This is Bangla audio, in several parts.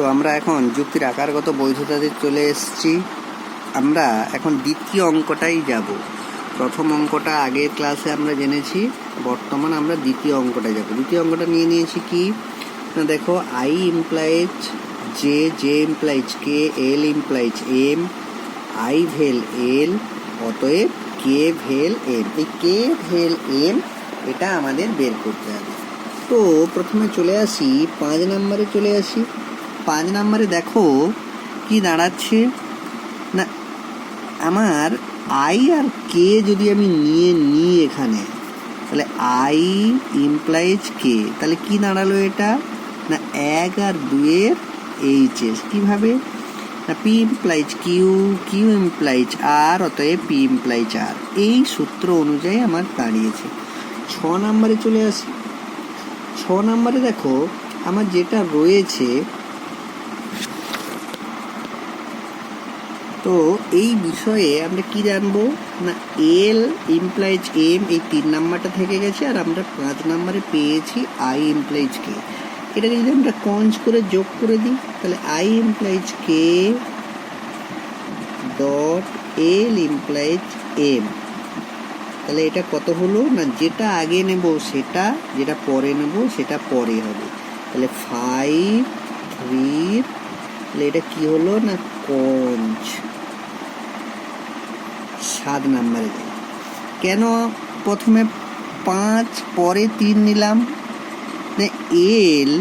তো আমরা এখন যুক্তির আকারগত বৈধতাতে চলে এসেছি। আমরা এখন দ্বিতীয় অঙ্কটাই যাব। প্রথম অঙ্কটা আগের ক্লাসে আমরা জেনেছি, বর্তমান আমরা দ্বিতীয় অঙ্কটা যাব। দ্বিতীয় অঙ্কটা নিয়ে নিয়েছি কি? না, দেখো I implies J J implies K L implies M I well L অতএব কে ভেল এম এই কে ভেল এম এটা আমাদের বের করতে হবে। তো, প্রথমে চলে আসি, পাঁচ নাম্বারে চলে আসি। পাঁচ নাম্বারে দেখো কি দাঁড়াচ্ছে। না, আমার আই আর কে যদি আমি নিয়ে নিই এখানে, তাহলে আই ইমপ্লাইজ কে তাহলে কি দাঁড়াল এটা? না, এক আর দুয়ের এইচ এস কীভাবে? না P implies Q Q implies R অতএব পি ইমপ্লাইজ আর এই সূত্র অনুযায়ী আমার দাঁড়িয়েছে। ছ নাম্বারে চলে আসি। ছ নাম্বারে দেখো, আমার যেটা রয়েছে তো এই বিষয়ে আমরা কি জানব? না এল ইমপ্লাইজ এম এই তিন নাম্বারটা থেকে গেছে আর আমরা পাঁচ নাম্বারে পেয়েছি আই ইমপ্লাইজ কে এটাকে যদি আমরা কঞ্চ করে যোগ করে দিই, তাহলে I implies K dot L implies M তাহলে এটা কত হলো? না, যেটা আগে নেব সেটা, যেটা পরে নেব সেটা পরে হবে। তাহলে ফাইভ থ্রি তাহলে এটা কী হলো? না কঞ্চ সাত নাম্বারে। যাই কেন প্রথমে পাঁচ, পরে তিন নিলাম? এল,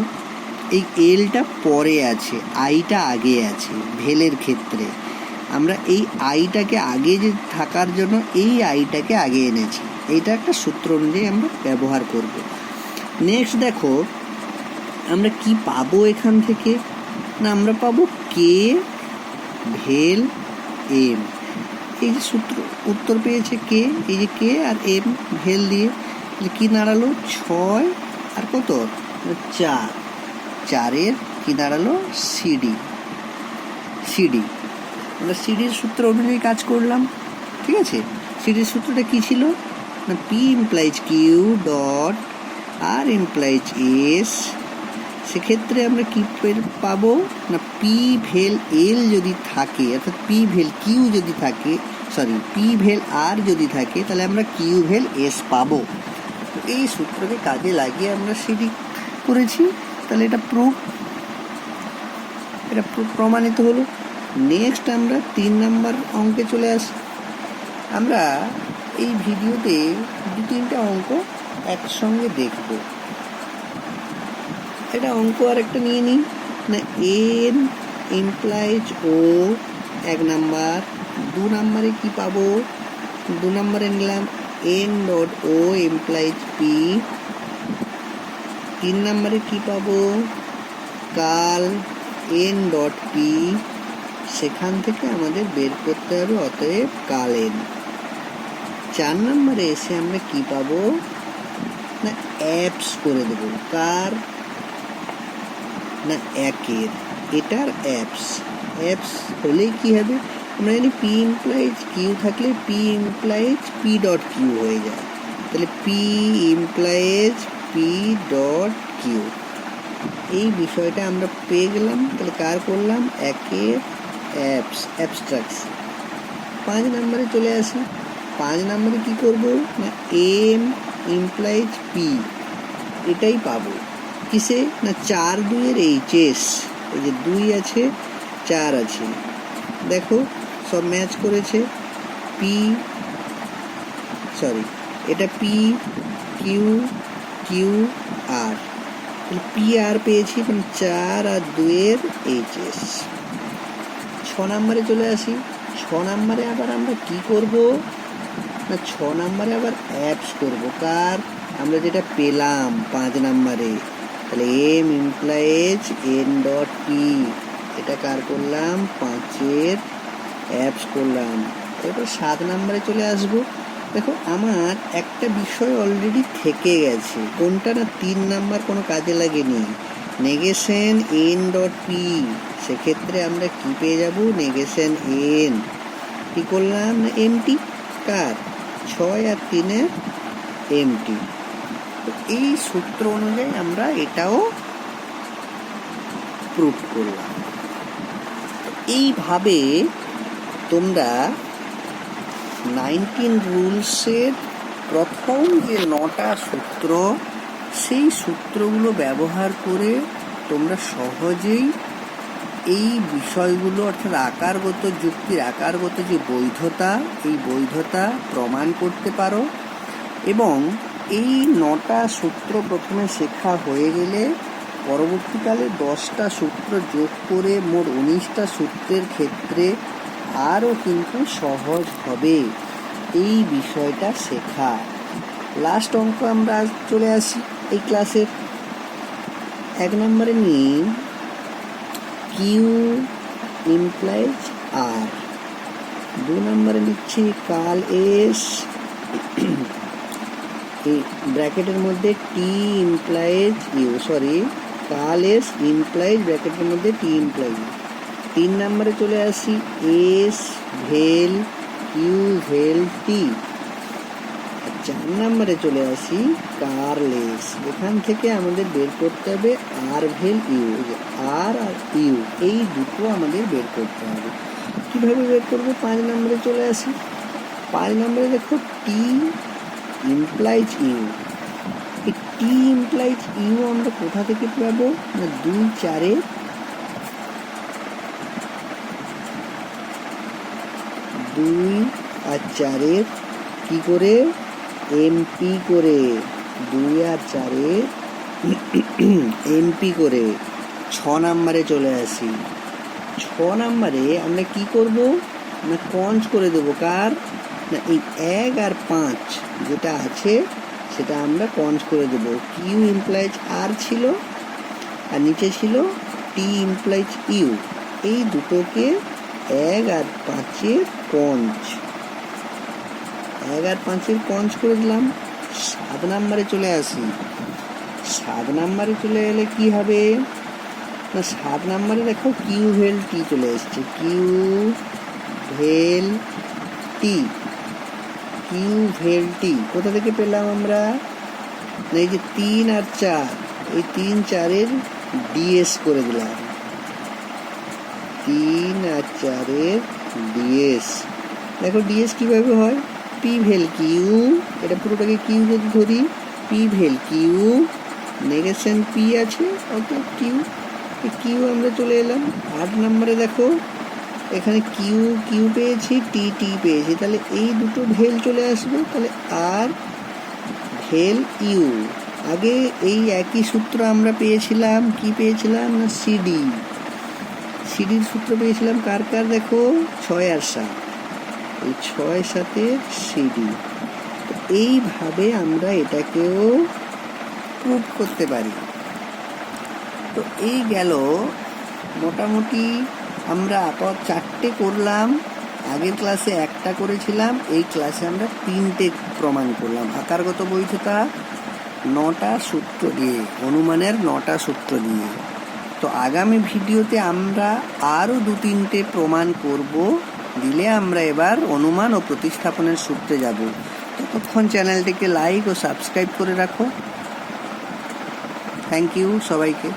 এই এলটা পরে আছে, আইটা আগে আছে, ভেলের ক্ষেত্রে। আমরা এই আইটাকে আগে যে থাকার জন্য এই আইটাকে আগে এনেছি। এইটা একটা সূত্র অনুযায়ী আমরা ব্যবহার করব। নেক্সট দেখো, আমরা কি পাবো এখান থেকে? না, আমরা পাবো কে, ভেল, এম। এই যে সূত্র উত্তর পেয়েছে কে? এই যে কে আর এম ভেল দিয়ে তাহলে কি দাঁড়াল ছয় আর কত? চার। চারের কি দাঁড়াল সিডি। সিডি। আমরা সিডির সূত্র অনুযায়ী কাজ করলাম। ঠিক আছে? সিডির সূত্রটা কি ছিল? না P implies Q dot R implies S সেক্ষেত্রে আমরা কি পাবো? না পি ভেল এল যদি থাকে, অর্থাৎ পি ভেল কিউ যদি থাকে সরি পি ভেল আর যদি থাকে, তাহলে আমরা কিউ ভেল এস পাবো। এই সূত্রকে কাজে লাগিয়ে আমরা সিডি করেছি। তাহলে এটা প্রুফ এটা প্র- প্রমাণিত হলো। নেক্সট আমরা তিন নাম্বার অঙ্কে চলে আসি। আমরা এই ভিডিওতে দু তিনটা অঙ্ক একসঙ্গে দেখব। এটা অঙ্ক আর একটা নিয়ে নিই। না এন ইমপ্লাইজ ও এক নাম্বার। দু নাম্বারে কি পাবো? দু নাম্বারে নিলাম N dot O implies P তিন নাম্বারে কি পাবো? কাল এন ডট পি সেখান থেকে আমাদের বের করতে হবে, অতএব কাল এন চার নম্বরে এসে আমরা কি পাবো? না অ্যাপস করে দেবো। কার? না, একের। এটার অ্যাপস অ্যাপস হলেই কি হবে? আমরা জানি পি ইমপ্লাইজ কিউ থাকলে P implies P dot Q হয়ে যায়। তাহলে P implies P dot Q এই বিষয়টা আমরা পেয়ে গেলাম। তাহলে কার করলাম? একের অ্যাপস অ্যাবস্ট্রাক্টস পাঁচ নম্বরে চলে আসি। পাঁচ নম্বরে কি করব? না এম ইমপ্লাইজ পি এটাই পাবো। কিসে? না, চার দুইয়ের এইচ এস এই যে দুই আছে, চার আছে। দেখো সব ম্যাচ করেছে। পি সরি এটা P Q Q R P R পেয়েছি মানে চার আর দুয়ের এইচএস ছ নম্বরে চলে আসি। ছ নম্বরে আবার আমরা কি করব? না, ছ নম্বরে আবার অ্যাপস করব। কার? আমরা যেটা পেলাম পাঁচ নম্বরে। তাহলে M implies N dot P এটা কার করলাম? পাঁচের অ্যাপস করলাম। এরপর সাত নাম্বারে চলে আসব। দেখো, আমার একটা বিষয় অলরেডি থেকে গেছে। কোনটা না তিন নাম্বার কোনো কাজে লাগেনি। নেগেশন এন ডট পি সেক্ষেত্রে আমরা কি পেয়ে যাব? নেগেশন এন কি করলাম? না এমটি কার? ছয় আর তিনের এমটি এই সূত্র অনুযায়ী আমরা এটাও প্রুফ করলাম। এইভাবে তোমরা নাইনটিন রুলসের প্রথম যে নটা সূত্র, সেই সূত্রগুলো ব্যবহার করে তোমরা সহজেই এই বিষয়গুলো, অর্থাৎ আকারগত যুক্তির আকারগত যে বৈধতা, এই বৈধতা প্রমাণ করতে পারো। এবং এই নটা সূত্র প্রথমে শেখা হয়ে গেলে পরবর্তীকালে দশটা সূত্র যোগ করে মোট উনিশটা সূত্রের ক্ষেত্রে আরও কিন্তু সহজ হবে। এই বিষয়টা শেখা। লাস্ট অঙ্ক আমরা চলে আসি এই ক্লাসের এক নম্বরে নিই কিউ ইমপ্লাইজ আর দু নম্বরে নিচ্ছি কাল এস ব্র্যাকেটের মধ্যে টি ইমপ্লাইজ ইউ সরি কাল এস ইমপ্লাইজ ব্র্যাকেটের মধ্যে টি ইমপ্লাইজ তিন নম্বরে চলে আসি। এস, ভেল, কিউ, ভেল, টি। চার নম্বরে চলে আসি, কারলেস। এখান থেকে আমাদের বের করতে হবে আর, ভেল, ইউ। আর আর ইউ, এই দুটো আমাদের বের করতে হবে। কীভাবে বের করব? পাঁচ নম্বরে চলে আসি। পাঁচ নম্বরে দেখো, T implies U. T implies U আমরা কোথা থেকে পাবো? না, দুই, চারে দুই আর চারের কি করে? এমপি করে। দুই আর চারে এমপি করে। ছ নাম্বারে চলে আসি। ছ নাম্বারে আমরা কি করব? না কঞ্চ করে দেবো। কার? না, এই এক আর পাঁচ যেটা আছে, সেটা আমরা কঞ্চ করে দেব। কিউ ইমপ্লাইজ আর ছিল আর নিচে ছিল টি ইমপ্লাইজ ইউ এই দুটোকে এক আর পাঁচের পঞ্চ। এক আর পাঁচের পঞ্চ করে দিলাম। সাত নাম্বারে চলে আসি। সাত নাম্বারে চলে এলে কি হবে? না, সাত নাম্বারে দেখো কিউ ভেল টি চলে এসছে। কিউ ভেল টি। কিউ ভেল টি। কোথা থেকে পেলাম আমরা? না, এই যে তিন আর চার। এই তিন চারের ডিএস করে দিলাম। তিন আর চারের ডিএস। দেখো ডিএস কীভাবে হয়? পি ভেল কিউ, এটা পুরোটাকে কিউ যদি ধরি, পি ভেল কিউ, নেগেশন পি আছে ওকে কিউ। কিউ আমরা চলে এলাম। আট নম্বরে দেখো, এখানে কিউ কিউ পেয়েছি, টি টি পেয়েছি। তাহলে এই দুটো ভেল চলে আসবে, তাহলে আর ভেল ইউ। আগে এই একই সূত্র আমরা পেয়েছিলাম, কি পেয়েছিলাম? না সিডি সিডির সূত্র পেয়েছিলাম কার কার দেখো? ছয় আর সাত এই ছয় সাথে সিডি। তো এইভাবে আমরা এটাকেও প্রুভ করতে পারি। তো এই গেল। মোটামুটি আমরা আপাতত চারটে করলাম। আগের ক্লাসে একটা করেছিলাম। এই ক্লাসে আমরা তিনটে প্রমাণ করলাম। আকারগত বৈধতা, নটা সূত্র দিয়ে, অনুমানের নটা সূত্র দিয়ে। তো আগামী ভিডিওতে আমরা আরও দু তিনটে প্রমাণ করব। দিলে আমরা এবার অনুমান ও প্রতিস্থাপনের সূত্রে যাব। ততক্ষণ চ্যানেলটিকে লাইক ও সাবস্ক্রাইব করে রাখো। থ্যাংক ইউ সবাইকে।